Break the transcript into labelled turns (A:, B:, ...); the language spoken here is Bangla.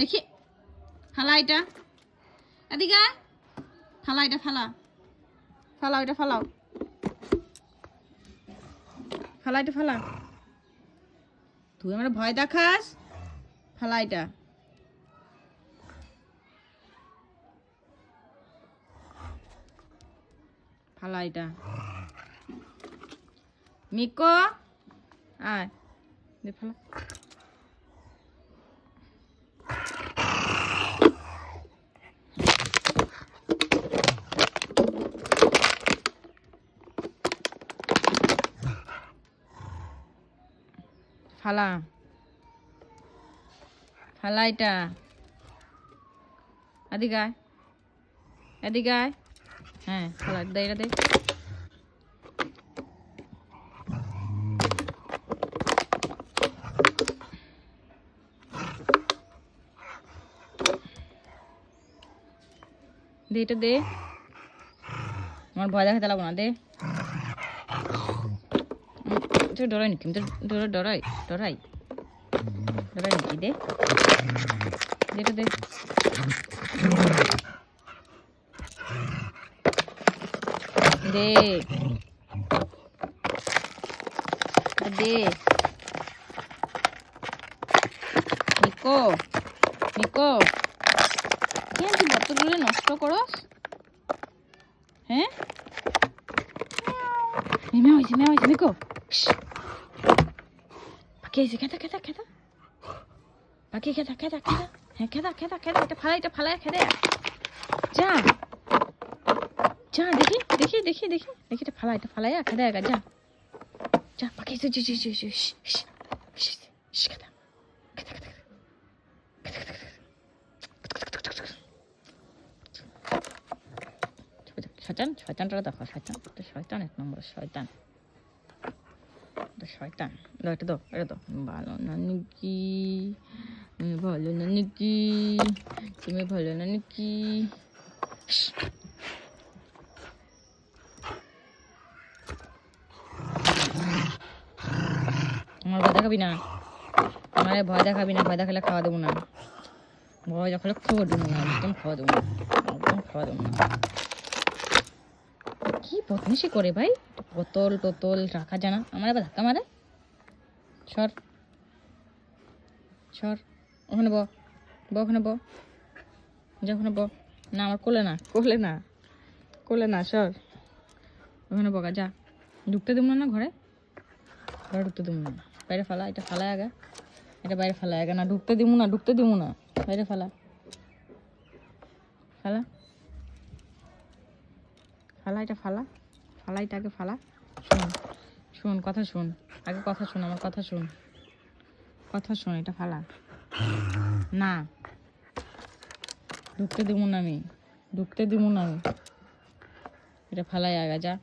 A: দেখি। ফালা এটা। এদিকে ফালা এটা, ফালা। ফালাও এটা ফালাও। ফালা এটা, ফালা। তুই আমার ভয় দেখাস? ফালা এটা। ফালা এটা। মিকো, আয়। দে ফালা। ফালা ফালা এটা। এদিকে আয়। হ্যাঁ ফালা দে, এটা দে। দে, এটা দে। আমার ভয় দেখাতে লাগবো না, দে। তুই ডরাই নাকি আমি তো ডরাই ডরাই ডরাই ডরাই নাকি দে দে এটা দে দে এটা দে নিকো নিকো কেন তুই বোতলগুলো নষ্ট করস হ্যাঁ মেমে হয়েছে মেমে হয়েছে নিকো পাখি হয়েছে খেতা খেতা খেতা পাখি খেতা খেতা খেতা হ্যাঁ খেতা খেতা খেতা এটা ফালাই এটা ফালাই খেতে যা। যা, দেখি দেখি দেখি দেখি। দেখি, এটা ফালাই এটা ফালাই খেতে আগা যা। যা পাখি এসে জি জি জি জি খেতা শয়তান শয়তানটা দেখো শয়তান শয়তান, এক নম্বর শয়তান। শয়তান দাও, এটা দাও এটা দাও। ভালো না নাকি তুমি ভালো না নাকি তুমি ভালো না নাকি আমার ভয় দেখাবি না। আমার ভয় দেখাবি না, ভয় দেখালে খাওয়া দেবো না। ভয় দেখালে খাওয়া দেবো না, একদম খাওয়া দেবো না, একদম খাওয়া দেবো না। বদমাইশি করে ভাই বোতল টোতল রাখা জানা। আমার আবার ধাক্কা মারে? সর। সর। ওখানে ব ওখানে ব যা, ওখানে ব না, আমার কোলে না কোলে না কোলে না, সর। ওখানে বগা যা। ঢুকতে দেবো না ঘরে? ঘরে ঢুকতে দেবো না। বাইরে ফালা, এটা ফালা আগে। এটা বাইরে ফালা আগে। না, ঢুকতে দিব না, ঢুকতে দিব না। বাইরে ফালা। ফালা। ফালা, এটা ফালা। ফালা তাকে আগে ফালা। শোন শোন, কথা শোন। আগে কথা শোন, আমার কথা শোন। কথা শোন, এটা ফালা। না। ঢুকতে দেবো না আমি। ঢুকতে দেবো না আমি। এটা ফালাই আগা, যা।